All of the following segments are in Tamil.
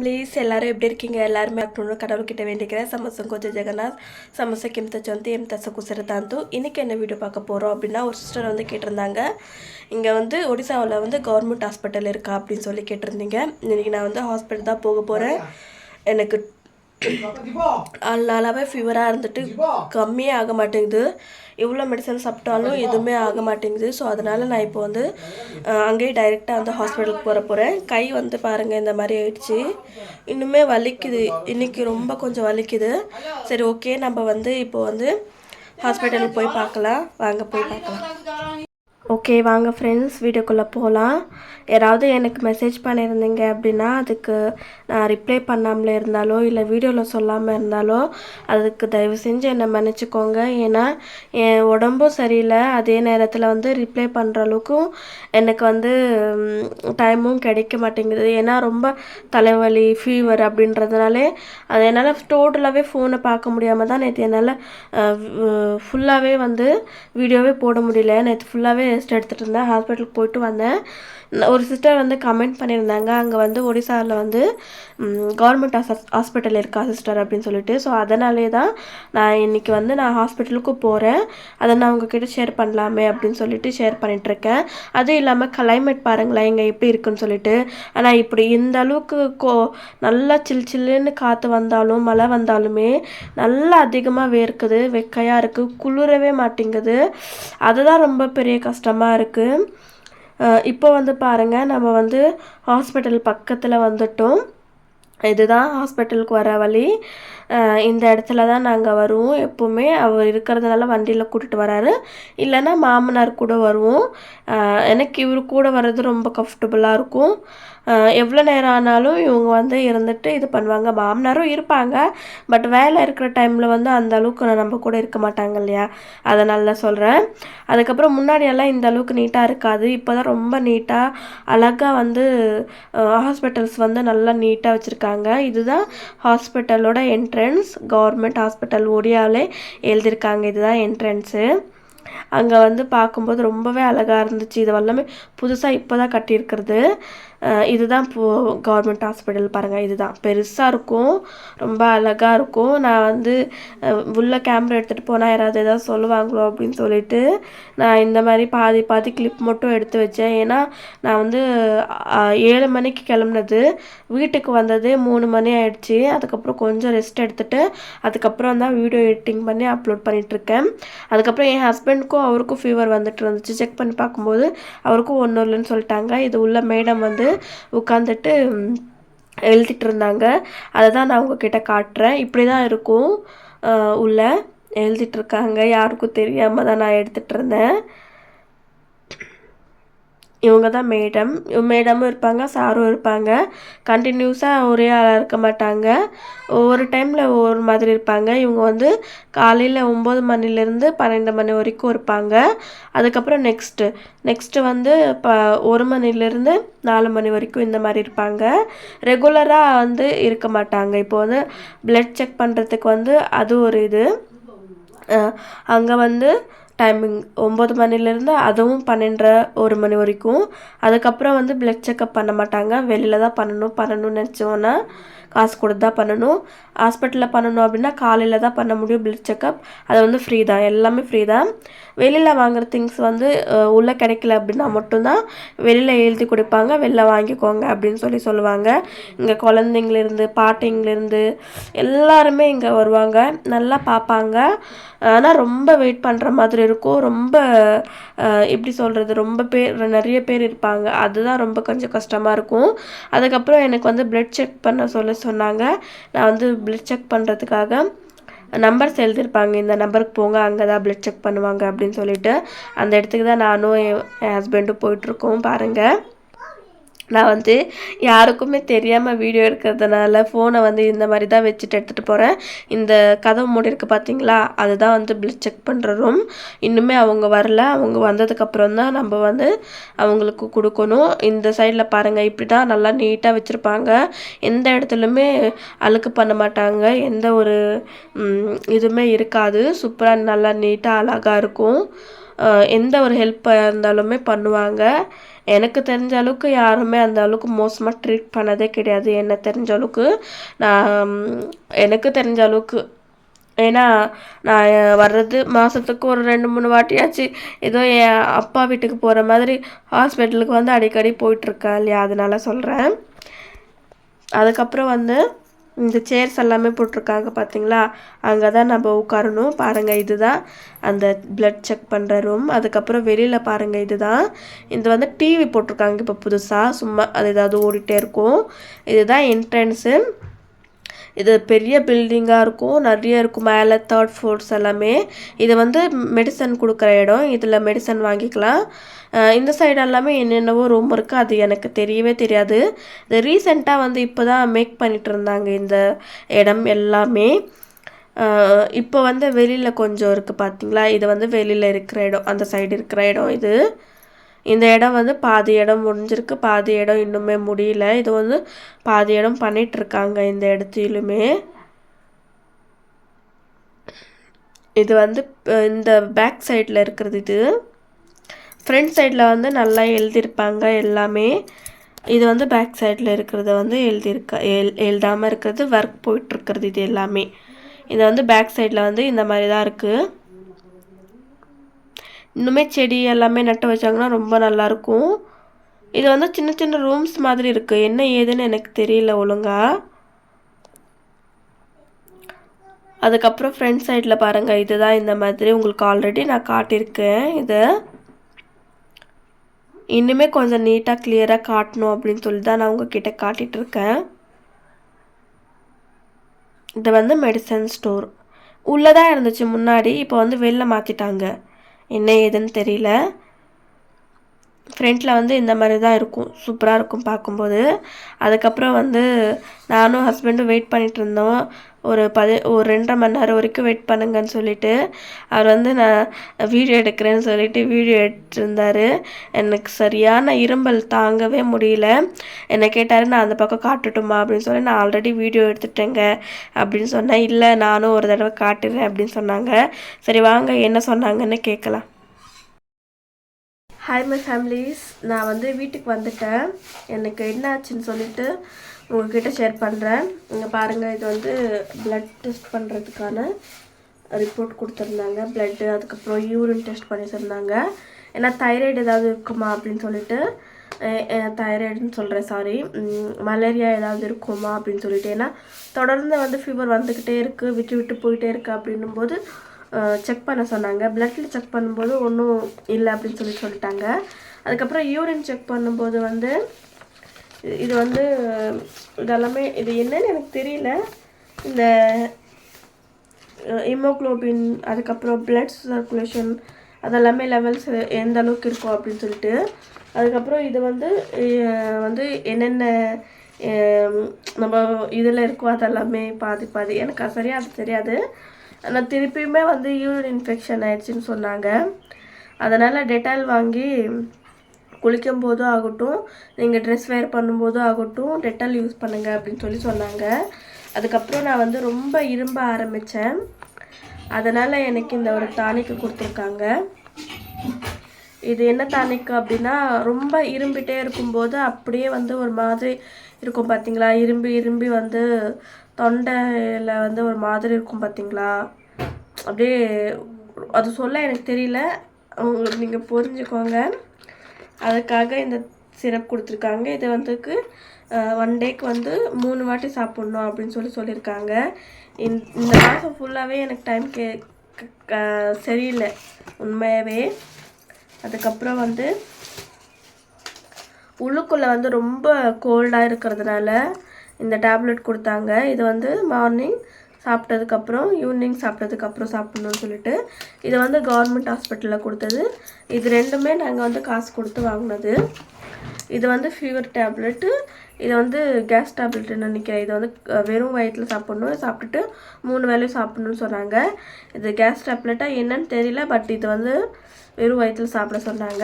ப்ளீஸ் எல்லாரும் எப்படி இருக்கீங்க எல்லாருமே ಆಗ್ಕೊಂಡು கடவுள்கிட்ட வேண்டிக்கிறேன் ಸಮಸ್ಯೆ கொஞ்சம் ஜெகநாத் ಸಮಸ್ಯೆಗೆ ಎಂತ ಚಂತಿ ಎಂತ ಕುಸಿರತಾಂತು இன்னைக்கு என்ன வீடியோ பார்க்க போகிறோம் அப்படின்னா ஒரு சிஸ்டர் வந்து கேட்டிருந்தாங்க இங்கே வந்து ஒடிசாவில் வந்து கவர்மெண்ட் ஹாஸ்பிட்டல் இருக்கா அப்படின்னு சொல்லி கேட்டிருந்தீங்க இன்னைக்கு நான் வந்து ஹாஸ்பிட்டல் தான் போக போகிறேன் எனக்கு நாலு நாளாகவே ஃபீவராக இருந்துட்டு கம்மியே ஆக மாட்டேங்குது எவ்வளோ மெடிசன் சாப்பிட்டாலும் எதுவுமே ஆக மாட்டேங்குது. ஸோ அதனால் நான் இப்போ வந்து அங்கேயே டைரெக்டாக வந்து ஹாஸ்பிட்டலுக்கு போகிற போகிறேன் கை வந்து பாருங்கள் இந்த மாதிரி ஆயிடுச்சு. இன்னுமே வலிக்குது. இன்னைக்கு ரொம்ப கொஞ்சம் வலிக்குது. சரி ஓகே நம்ம வந்து இப்போ வந்து ஹாஸ்பிட்டலுக்கு போய் பார்க்கலாம். வாங்க போய் பார்க்கலாம். ஓகே வாங்க ஃப்ரெண்ட்ஸ் வீடியோக்குள்ளே போகலாம் யாராவது எனக்கு மெசேஜ் பண்ணியிருந்தீங்க அப்படின்னா அதுக்கு நான் ரிப்ளை பண்ணாமலே இருந்தாலோ இல்லை வீடியோவில் சொல்லாமல் இருந்தாலோ அதுக்கு தயவு செஞ்சு என்னை மன்னிச்சுக்கோங்க. ஏன்னா என் உடம்பும் சரியில்லை. அதே நேரத்தில் வந்து ரிப்ளை பண்ணுற அளவுக்கும் எனக்கு வந்து டைமும் கிடைக்க மாட்டேங்குது. ஏன்னா ரொம்ப தலைவலி ஃபீவர் அப்படின்றதுனாலே அது என்னால் டோட்டலாகவே ஃபோனை பார்க்க முடியாமல் தான் நேற்று என்னால் ஃபுல்லாகவே வந்து வீடியோவே போட முடியல. நேற்று ஃபுல்லாகவே ரெஸ்ட் எடுத்துகிட்டு இருந்தேன். ஹாஸ்பிட்டலுக்கு போயிட்டு வந்தேன். ஒரு சிஸ்டர் வந்து கமெண்ட் பண்ணியிருந்தாங்க. அங்கே வந்து ஒடிசாவில் வந்து கவர்மெண்ட் ஹாஸ்பிட்டல் இருக்கா சிஸ்டர் அப்படின்னு சொல்லிட்டு. ஸோ அதனாலே தான் நான் இன்னைக்கு வந்து நான் ஹாஸ்பிட்டலுக்கு போகிறேன் அதை நான் உங்ககிட்ட ஷேர் பண்ணலாமே அப்படின்னு சொல்லிட்டு ஷேர் பண்ணிகிட்ருக்கேன் அதுவும் இல்லாமல் கிளைமேட் பாருங்களேன் இங்கே எப்படி இருக்குன்னு சொல்லிட்டு. ஆனால் இப்படி இந்த அளவுக்கு கோ நல்லா சில் சில்லுன்னு காற்று வந்தாலும் மழை வந்தாலுமே நல்லா அதிகமாக வேர்க்குது வெக்கையாக இருக்குது குளிரவே மாட்டேங்குது. அதுதான் ரொம்ப பெரிய கஷ்டமாக இருக்குது இப்போ வந்து பாருங்கள் நம்ம வந்து ஹாஸ்பிட்டல் பக்கத்தில் வந்துட்டோம். இதுதான் ஹாஸ்பிட்டலுக்கு வர வழி. இந்த இடத்துல தான் நாங்கள் வருவோம். எப்போவுமே அவர் இருக்கிறதுனால வண்டியில் கூட்டிகிட்டு வராரு. இல்லைன்னா மாமனார் கூட வருவோம். எனக்கு இவர் கூட வர்றது ரொம்ப கம்ஃபர்டபுளாக இருக்கும். எவ்வளோ நேரம் ஆனாலும் இவங்க வந்து இருந்துட்டு இது பண்ணுவாங்க. மாமனாரும் இருப்பாங்க. பட் வேலை இருக்கிற டைமில் வந்து அந்த அளவுக்கு நம்ம கூட இருக்க மாட்டாங்க இல்லையா? அதனால தான் சொல்கிறேன் அதுக்கப்புறம் முன்னாடியெல்லாம் இந்த அளவுக்கு நீட்டாக இருக்காது. இப்போ தான் ரொம்ப நீட்டாக அழகாக வந்து ஹாஸ்பிட்டல்ஸ் வந்து நல்லா நீட்டாக வச்சுருக்காங்க. இதுதான் ஹாஸ்பிட்டலோட என்ட்ரன்ஸ் கவர்மெண்ட் ஹாஸ்பிட்டல் ஒடியாவிலே எழுதியிருக்காங்க. இதுதான் என்ட்ரன்ஸு அங்கே வந்து பார்க்கும்போது ரொம்பவே அழகாக இருந்துச்சு. இது எல்லாமே புதுசாக இப்போ தான் கட்டியிருக்கிறது. இதுதான் இப்போ கவர்மெண்ட் ஹாஸ்பிட்டல் பாருங்கள் இதுதான். பெருசாக இருக்கும் ரொம்ப அழகாக இருக்கும். நான் வந்து உள்ள கேமரா எடுத்துகிட்டு போனால் யாராவது எதாவது சொல்லுவாங்களோ அப்படின்னு சொல்லிட்டு நான் இந்த மாதிரி பாதி பாதி கிளிப் மட்டும் எடுத்து வச்சேன். ஏன்னா நான் வந்து ஏழு மணிக்கு கிளம்புனது. வீட்டுக்கு வந்ததே மூணு மணி ஆயிடுச்சு. அதுக்கப்புறம் கொஞ்சம் ரெஸ்ட் எடுத்துட்டு அதுக்கப்புறம் தான் வீடியோ எடிட்டிங் பண்ணி அப்லோட் பண்ணிகிட்ருக்கேன் அதுக்கப்புறம் என் ஹஸ்பண்டுக்கும் அவருக்கும் ஃபீவர் வந்துட்டு இருந்துச்சு. செக் பண்ணி பார்க்கும்போது அவருக்கும் ஒன்றும் இல்லைன்னு சொல்லிட்டாங்க. இது உள்ள மேடம் வந்து உட்காந்துட்டு எழுதிட்டு இருந்தாங்க அதை தான் நான் உங்ககிட்ட காட்டுறேன். இப்படி தான் இருக்கும் உள்ள. எழுதிட்டு இருக்காங்க யாருக்கும் தெரியாமல் தான் நான் எடுத்துகிட்டு இருந்தேன் இவங்க தான் மேடம். மேடமும் இருப்பாங்க சாரும் இருப்பாங்க. கண்டினியூஸாக ஒரே ஆளாக இருக்க மாட்டாங்க. ஒவ்வொரு டைமில் ஒவ்வொரு மாதிரி இருப்பாங்க. இவங்க வந்து காலையில் ஒம்பது மணிலேருந்து பன்னெண்டு மணி வரைக்கும் இருப்பாங்க. அதுக்கப்புறம் நெக்ஸ்ட்டு நெக்ஸ்ட்டு வந்து இப்போ ஒரு மணிலேருந்து நாலு மணி வரைக்கும் இந்த மாதிரி இருப்பாங்க. ரெகுலராக வந்து இருக்க மாட்டாங்க. இப்போ வந்து பிளட் செக் பண்ணுறதுக்கு வந்து அது ஒரு இது. அங்கே வந்து டைமிங் ஒம்பது மணிலேருந்து அதுவும் பன்னெண்டரை ஒரு மணி வரைக்கும். அதுக்கப்புறம் வந்து பிளட் செக்கப் பண்ண மாட்டாங்க. வெளியில் தான் பண்ணணும் பண்ணணும்னு நினச்சோன்னா காசு கொடுத்து தான் பண்ணணும். ஹாஸ்பிட்டலில் பண்ணணும் அப்படின்னா காலையில் தான் பண்ண முடியும் பிளட் செக்கப் அது வந்து ஃப்ரீ தான். எல்லாமே ஃப்ரீ தான். வெளியில் வாங்குற திங்ஸ் வந்து உள்ளே கிடைக்கல அப்படின்னா மட்டும்தான் வெளியில் எழுதி கொடுப்பாங்க. வெளில வாங்கிக்கோங்க அப்படின்னு சொல்லி சொல்லுவாங்க. இங்கே குழந்தைங்கலேருந்து பாட்டிங்கலேருந்து எல்லாருமே இங்கே வருவாங்க. நல்லா பார்ப்பாங்க. ஆனால் ரொம்ப வெயிட் பண்ணுற மாதிரி இருக்கும். ரொம்ப எப்படி சொல்கிறது ரொம்ப பேர் நிறைய பேர் இருப்பாங்க. அதுதான் ரொம்ப கொஞ்சம் கஷ்டமாக இருக்கும். அதுக்கப்புறம் எனக்கு வந்து பிளட் செக் பண்ண சொல்ல சொன்னாங்க. நான் வந்து பிளட் செக் பண்ணுறதுக்காக நம்பர்ஸ் எழுதியிருப்பாங்க இந்த நம்பருக்கு போங்க அங்கே தான் பிளட் செக் பண்ணுவாங்க அப்படின்னு சொல்லிட்டு அந்த இடத்துக்கு தான் நானும் என் என் ஹஸ்பண்டும் போயிட்டுருக்கோம் பாருங்கள் நான் வந்து யாருக்குமே தெரியாமல் வீடியோ எடுக்கிறதுனால ஃபோனை வந்து இந்த மாதிரி தான் வச்சுட்டு எடுத்துகிட்டு போகிறேன் இந்த கதவு மூடி இருக்கு பார்த்தீங்களா அதுதான் வந்து பிளட் செக் பண்ணுற ரூம் இன்னுமே அவங்க வரல. அவங்க வந்ததுக்கப்புறம் தான் நம்ம வந்து அவங்களுக்கு கொடுக்கணும். இந்த சைடில் பாருங்கள் இப்படி தான் நல்லா நீட்டாக வச்சுருப்பாங்க. எந்த இடத்துலையுமே அழுக்கு பண்ண மாட்டாங்க. எந்த ஒரு இதுவுமே இருக்காது. சூப்பராக நல்லா நீட்டாக அழகாக இருக்கும். எந்த ஒரு ஹெல்ப்பாக இருந்தாலுமே பண்ணுவாங்க. எனக்கு தெரிஞ்ச அளவுக்கு யாருமே அந்த அளவுக்கு மோசமாக ட்ரீட் பண்ணதே கிடையாது. என்ன தெரிஞ்ச அளவுக்கு நான் எனக்கு தெரிஞ்ச அளவுக்கு. ஏன்னா நான் வர்றது மாதத்துக்கு ஒரு ரெண்டு மூணு வாட்டியாச்சு. ஏதோ என் அப்பா வீட்டுக்கு போகிற மாதிரி ஹாஸ்பிட்டலுக்கு வந்து அடிக்கடி போயிட்டுருக்கேன் இல்லையா? அதனால சொல்கிறேன் அதுக்கப்புறம் வந்து இந்த சேர்ஸ் எல்லாமே போட்டிருக்காங்க பார்த்தீங்களா அங்கே தான் நம்ம உட்காரணும். பாருங்கள் இதுதான். அந்த பிளட் செக் பண்ணுற ரூம் அதுக்கப்புறம் வெளியில் பாருங்கள் இதுதான். இது வந்து டிவி போட்டிருக்காங்க இப்போ புதுசாக சும்மா அது ஏதாவது ஓடிட்டே இருக்கும். இதுதான் என்ட்ரன்ஸு இது பெரிய பில்டிங்காக இருக்கும் நிறைய இருக்கும் மேலே தேர்ட் ஃப்ளோர்ஸ் எல்லாமே. இது வந்து மெடிசன் கொடுக்குற இடம். இதில் மெடிசன் வாங்கிக்கலாம். இந்த சைடு எல்லாமே என்னென்னவோ ரூம் இருக்குது அது எனக்கு தெரியவே தெரியாது. இது ரீசெண்டாக வந்து இப்போ தான் மேக் பண்ணிட்டு இருந்தாங்க இந்த இடம் எல்லாமே. இப்போ வந்து வெளியில் கொஞ்சம் இருக்குது பார்த்தீங்களா இது வந்து வெளியில் இருக்கிற இடம் அந்த சைடு இருக்கிற இடம் இது. இந்த இடம் வந்து பாதி இடம் முடிஞ்சிருக்கு பாதி இடம் இன்னுமே முடியல. இது வந்து பாதி இடம் பண்ணிட்டு இருக்காங்க இந்த இடத்திலுமே. இது வந்து இந்த பேக் சைடில் இருக்கிறது இது. ஃப்ரண்ட் சைடில் வந்து நல்லா எழுதியிருப்பாங்க எல்லாமே. இது வந்து பேக் சைடில் இருக்கிறத வந்து எழுதியிருக்க எல் எழுதாமல் இருக்கிறது ஒர்க் போயிட்டுருக்கிறது இது எல்லாமே. இது வந்து பேக் சைடில் வந்து இந்த மாதிரி தான் இருக்குது இன்னுமே செடி எல்லாமே நட்டு வச்சாங்கன்னா ரொம்ப நல்லாயிருக்கும். இது வந்து சின்ன சின்ன ரூம்ஸ் மாதிரி இருக்குது என்ன ஏதுன்னு எனக்கு தெரியல ஒழுங்காக அதுக்கப்புறம் ஃப்ரண்ட் சைடில் பாருங்கள் இதுதான் இந்த மாதிரி உங்களுக்கு ஆல்ரெடி நான் காட்டியிருக்கேன். இதை இன்னுமே கொஞ்சம் நீட்டாக கிளியராக காட்டணும் அப்படின்னு சொல்லி தான் நான் உங்ககிட்ட காட்டிகிட்டு இருக்கேன் இது வந்து மெடிசன் ஸ்டோர் உள்ளே தான் இருந்துச்சு முன்னாடி இப்போ வந்து வெளில மாற்றிட்டாங்க என்ன ஏதுன்னு தெரியல. ஃப்ரண்ட்டில் வந்து இந்த மாதிரி தான் இருக்கும். சூப்பராக இருக்கும் பார்க்கும்போது. அதுக்கப்புறம் வந்து நானும் ஹஸ்பண்டும் வெயிட் பண்ணிட்டு இருந்தோம். ஒரு பதி ஒரு ரெண்டரை மணி நேரம் வரைக்கும் வெயிட் பண்ணுங்கன்னு சொல்லிட்டு. அவர் வந்து நான் வீடியோ எடுக்கிறேன்னு சொல்லிட்டு வீடியோ எடுத்துருந்தார். எனக்கு சரியான இரும்பல் தாங்கவே முடியல. என்னை கேட்டார் நான் அந்த பக்கம் காட்டட்டுமா? அப்படின்னு சொல்லி நான் ஆல்ரெடி வீடியோ எடுத்துட்டேங்க. அப்படின்னு சொன்னேன். இல்லை நானும் ஒரு தடவை காட்டுறேன் அப்படின்னு சொன்னாங்க. சரி வாங்க என்ன சொன்னாங்கன்னு கேட்கலாம். ஹாய் மை ஃபேமிலிஸ் நான் வந்து வீட்டுக்கு வந்துட்டேன். எனக்கு என்ன ஆச்சுன்னு சொல்லிட்டு உங்ககிட்ட ஷேர் பண்ணுறேன் இங்கே பாருங்கள் இது வந்து ப்ளட் டெஸ்ட் பண்ணுறதுக்கான ரிப்போர்ட் கொடுத்துருந்தாங்க. ப்ளட்டு அதுக்கப்புறம் யூரின் டெஸ்ட் பண்ணியிருந்தாங்க. ஏன்னா தைராய்டு ஏதாவது இருக்குமா அப்படின்னு சொல்லிட்டு தைராய்டுன்னு சொல்கிறேன் சாரி மலேரியா ஏதாவது இருக்குமா அப்படின்னு சொல்லிட்டு. ஏன்னா தொடர்ந்து வந்து ஃபீவர் வந்துக்கிட்டே இருக்குது விட்டு விட்டு போயிட்டே இருக்குது அப்படின்னும் போது செக் பண்ண சொன்னாங்க. பிளட்டில் செக் பண்ணும்போது ஒன்றும் இல்லை அப்படின்னு சொல்லி சொல்லிட்டாங்க. அதுக்கப்புறம் யூரின் செக் பண்ணும்போது வந்து இது- வந்து இதெல்லாமே இது என்னன்னு எனக்கு தெரியல. இந்த ஹீமோக்ளோபின் அதுக்கப்புறம் பிளட் சர்க்குலேஷன் அதெல்லாமே லெவல்ஸ் எந்த அளவுக்கு இருக்கும் அப்படின்னு சொல்லிட்டு. அதுக்கப்புறம் இது வந்து வந்து என்னென்ன நம்ம இதில் இருக்கோ அதெல்லாமே பாதி பாதி. எனக்கு அது சரியாக அது தெரியாது. ஆனால் திருப்பியுமே வந்து யூரின் இன்ஃபெக்ஷன் ஆயிடுச்சுன்னு சொன்னாங்க. அதனால் டெட்டால் வாங்கி குளிக்கும் போதும் ஆகட்டும் நீங்கள் ட்ரெஸ் வேர் பண்ணும்போதும் ஆகட்டும் டெட்டால் யூஸ் பண்ணுங்க அப்படின்னு சொல்லி சொன்னாங்க. அதுக்கப்புறம் நான் வந்து ரொம்ப இரும்ப ஆரம்பித்தேன் அதனால் எனக்கு இந்த ஒரு டானிக்கு கொடுத்துருக்காங்க. இது என்ன டானிக் அப்படின்னா ரொம்ப இரும்பிட்டே இருக்கும்போது அப்படியே வந்து ஒரு மாதிரி இருக்கும் பார்த்தீங்களா இரும்பி இரும்பி வந்து தொண்டையில் வந்து ஒரு மாதிரி இருக்கும் பார்த்தீங்களா அப்படியே அது சொல்ல எனக்கு தெரியல. உங்களுக்கு நீங்கள் புரிஞ்சுக்கோங்க. அதுக்காக இந்த சிரப் கொடுத்துருக்காங்க. இது வந்துக்கு ஒன் டேக்கு வந்து மூணு வாட்டி சாப்பிட்ணும் அப்படின்னு சொல்லி சொல்லியிருக்காங்க. இந்த மாதம் ஃபுல்லாகவே எனக்கு டைம் கே சரியில்லை. உண்மையாகவே அதுக்கப்புறம் வந்து உள்ளுக்குள்ளே வந்து ரொம்ப கோல்டாக இருக்கிறதுனால இந்த டேப்லெட் கொடுத்தாங்க. இது வந்து மார்னிங் சாப்பிட்டதுக்கப்புறம் ஈவினிங் சாப்பிட்டதுக்கப்புறம் சாப்பிட்ணுன்னு சொல்லிட்டு இது வந்து கவர்மெண்ட் ஹாஸ்பிட்டலில் கொடுத்தது. இது ரெண்டுமே நாங்கள் வந்து காசு கொடுத்து வாங்கினது. இது வந்து ஃபீவர் டேப்லெட்டு இது வந்து கேஸ் டேப்லெட்டுன்னு நினைக்கிறேன். இது வந்து வெறும் வயிற்றில் சாப்பிட்ணும் சாப்பிட்டுட்டு மூணு வேளையும் சாப்பிட்ணுன்னு சொன்னாங்க. இது கேஸ் டேப்லெட்டாக என்னன்னு தெரியல பட் இது வந்து வெறும் வயிற்றில் சாப்பிட சொன்னாங்க.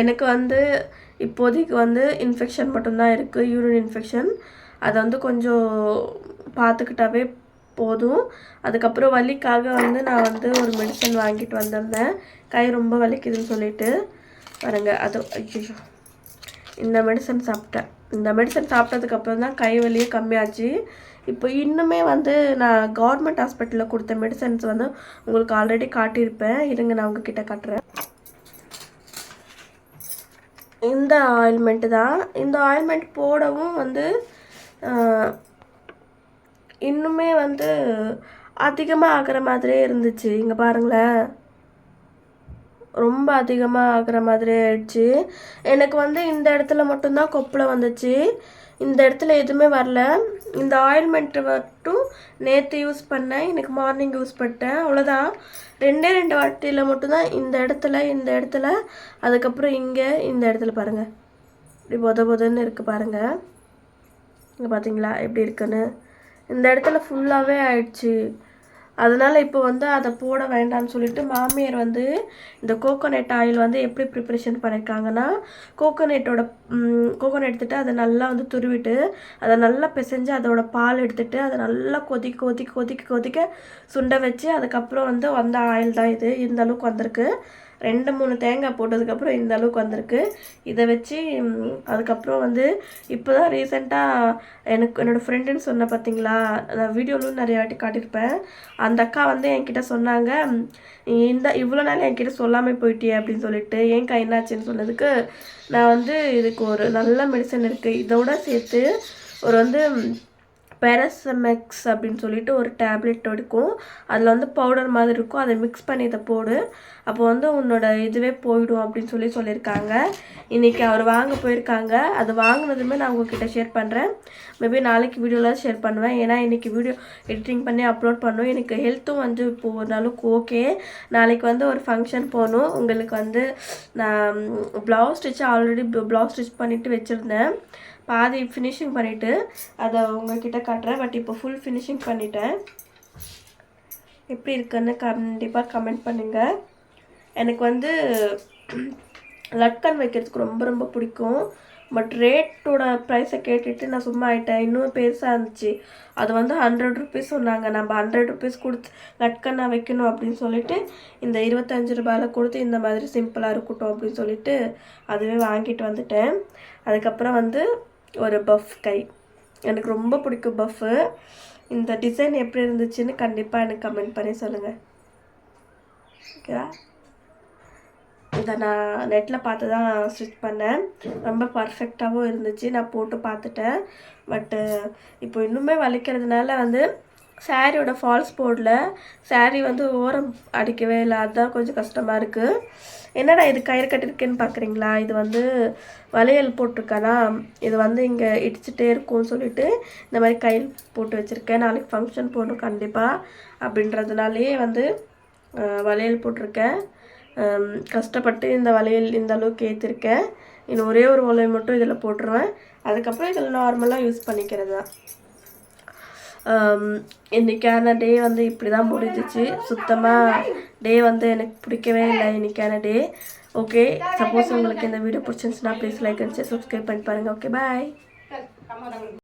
எனக்கு வந்து இப்போதைக்கு வந்து இன்ஃபெக்ஷன் மட்டும்தான் இருக்குது யூரின் இன்ஃபெக்ஷன் அதை வந்து கொஞ்சம் பார்த்துக்கிட்டாவே போதும். அதுக்கப்புறம் வலிக்காக வந்து நான் வந்து ஒரு மெடிசன் வாங்கிட்டு வந்திருந்தேன். கை ரொம்ப வலிக்குதுன்னு சொல்லிட்டு. பாருங்க அது ஐயோ இந்த மெடிசன் சாப்பிட்டேன். இந்த மெடிசன் சாப்பிட்டதுக்கப்புறம் தான் கை வலியே கம்மியாச்சு. இப்போ இன்னுமே வந்து நான் கவர்மெண்ட் ஹாஸ்பிட்டலில் கொடுத்த மெடிசன்ஸ் வந்து உங்களுக்கு ஆல்ரெடி காட்டியிருப்பேன். இருங்க நான் உங்ககிட்ட காட்டுறேன். இந்த ஆயில்மெண்ட்டு தான். இந்த ஆயில்மெண்ட் போடவும் வந்து இன்னுமே வந்து அதிகமாக ஆகிற மாதிரியே இருந்துச்சு. இங்கே பாருங்களேன். ரொம்ப அதிகமாக ஆகிற மாதிரி ஆயிடுச்சு. எனக்கு வந்து இந்த இடத்துல மட்டும்தான் கொப்பில் வந்துச்சு. இந்த இடத்துல எதுவுமே வரல. இந்த ஆயில்மெண்ட்டு மட்டும் நேற்று யூஸ் பண்ணேன். எனக்கு மார்னிங் யூஸ் பண்ணிட்டேன் அவ்வளோதான் ரெண்டே ரெண்டு வாட்டியில் மட்டும்தான் இந்த இடத்துல இந்த இடத்துல அதுக்கப்புறம் இங்கே இந்த இடத்துல பாருங்கள் இப்படி பொத பொதன்னு இருக்குது பாருங்கள் இங்கே பார்த்தீங்களா எப்படி இருக்குன்னு? இந்த இடத்துல ஃபுல்லாகவே ஆயிடுச்சு. அதனால் இப்போ வந்து அதை போட வேண்டாம்னு சொல்லிட்டு மாமியார் வந்து இந்த கோகோனட் ஆயில் வந்து எப்படி ப்ரிப்பரேஷன் பண்ணியிருக்காங்கன்னா கோகோனட்டோட கோகோனட் எடுத்துகிட்டு அதை நல்லா வந்து துருவிட்டு அதை நல்லா பிசைஞ்சு அதோட பால் எடுத்துகிட்டு அதை நல்லா கொதிக்க கொதிக்க கொதிக்க கொதிக்க சுண்ட வச்சு அதுக்கப்புறம் வந்து வந்த ஆயில் தான் இது. இந்த அளவுக்கு வந்திருக்கு. ரெண்டு மூணு தேங்காய் போட்டதுக்கப்புறம் இந்த அளவுக்கு வந்திருக்கு. இதை வச்சு அதுக்கப்புறம் வந்து இப்போ தான் ரீசெண்டாக எனக்கு என்னோடய ஃப்ரெண்டுன்னு சொன்ன பார்த்தீங்களா நான் வீடியோலும் நிறைய வாட்டி காட்டியிருப்பேன். அந்த அக்கா வந்து என்கிட்ட சொன்னாங்க இந்த இவ்வளோ நாள் என்கிட்ட சொல்லாமல் போயிட்டே அப்படின்னு சொல்லிட்டு ஏன்க்கா என்னாச்சுன்னு சொன்னதுக்கு நான் வந்து இதுக்கு ஒரு நல்ல மெடிசன் இருக்குது இதோட சேர்த்து ஒரு வந்து பேரசமெக்ஸ் அப்படின்னு சொல்லிட்டு ஒரு டேப்லெட் இருக்கும் அதில் வந்து பவுடர் மாதிரி இருக்கும். அதை மிக்ஸ் பண்ணி இதை போடு. அப்போ வந்து உன்னோட இதுவே போயிடும் அப்படின்னு சொல்லி சொல்லியிருக்காங்க. இன்றைக்கி அவர் வாங்க போயிருக்காங்க. அது வாங்கினதுமே நான் உங்ககிட்ட ஷேர் பண்ணுறேன் மேபி நாளைக்கு வீடியோவில் ஷேர் பண்ணுவேன். ஏன்னா இன்றைக்கி வீடியோ எடிட்டிங் பண்ணி அப்லோட் பண்ணணும் எனக்கு ஹெல்த்தும் வந்து இப்போ ஓரளவுக்கு ஓகே நாளைக்கு வந்து ஒரு ஃபங்க்ஷன் போகணும். உங்களுக்கு வந்து நான் blouse stitch already blouse stitch பண்ணிவிட்டு வச்சுருந்தேன். பாதி ஃபினிஷிங் பண்ணிவிட்டு அதை உங்ககிட்ட காட்டுறேன். பட் இப்போ ஃபுல் ஃபினிஷிங் பண்ணிட்டேன். எப்படி இருக்குன்னு கண்டிப்பாக கமெண்ட் பண்ணுங்கள் எனக்கு வந்து லட்கன் வைக்கிறதுக்கு ரொம்ப ரொம்ப பிடிக்கும். பட் ரேட்டோட ப்ரைஸை கேட்டுட்டு நான் சும்மா ஆகிட்டேன் இன்னும் பெருசாக இருந்துச்சு. அது வந்து ஹண்ட்ரட் ருபீஸ் சொன்னாங்க. நம்ம ஹண்ட்ரட் ருபீஸ் கொடுத்து லட்கன்னா வைக்கணும் அப்படின்னு சொல்லிட்டு இந்த இருபத்தஞ்சு ரூபாயில் கொடுத்து இந்த மாதிரி சிம்பிளாக இருக்கட்டும் அப்படின்னு சொல்லிட்டு அதுவே வாங்கிட்டு வந்துட்டேன். அதுக்கப்புறம் வந்து ஒரு பஃப் கை. எனக்கு ரொம்ப பிடிக்கும் பஃப்பு இந்த டிசைன் எப்படி இருந்துச்சுன்னு கண்டிப்பாக எனக்கு கமெண்ட் பண்ணி சொல்லுங்கள் ஓகேவா இதை நான் நெட்டில் பார்த்து தான் ஸ்டிச் பண்ணேன். ரொம்ப பர்ஃபெக்டாகவும் இருந்துச்சு. நான் போட்டு பார்த்துட்டேன். பட்டு இப்போ இன்னுமே வலிக்கிறதுனால வந்து சாரியோட ஃபால்ஸ் போர்டில் saree வந்து ஓரம் அடிக்கவே இல்லை. அதுதான் கொஞ்சம் கஷ்டமாக இருக்குது என்னடா இது கயிறு கட்டிருக்கேன்னு பார்க்குறீங்களா இது வந்து வளையல் போட்டிருக்கேனா? இது வந்து இங்கே இடிச்சுட்டே இருக்கும்னு சொல்லிட்டு இந்த மாதிரி கயிறு போட்டு வச்சுருக்கேன். நாளைக்கு ஃபங்க்ஷன் போகணும் கண்டிப்பாக அப்படின்றதுனாலே வந்து வளையல் போட்டிருக்கேன். கஷ்டப்பட்டு இந்த வளையல் இந்த அளவுக்கு ஏற்றிருக்கேன் இன்னும் ஒரே ஒரு வளையல் மட்டும் இதில் போட்டுருவேன். அதுக்கப்புறம் இதில் நார்மலாக யூஸ் பண்ணிக்கிறது தான் இன்றைக்கான டே வந்து இப்படி தான் முடிஞ்சிச்சு. சுத்தமாக டே வந்து எனக்கு பிடிக்கவே இல்லை இன்றைக்கான டே ஓகே சப்போஸ் உங்களுக்கு இந்த வீடியோ பிடிச்சிருந்துச்சுன்னா ப்ளீஸ் லைக் அண்ட் சப்ஸ்கிரைப் பண்ணி பாருங்கள் ஓகே பாய்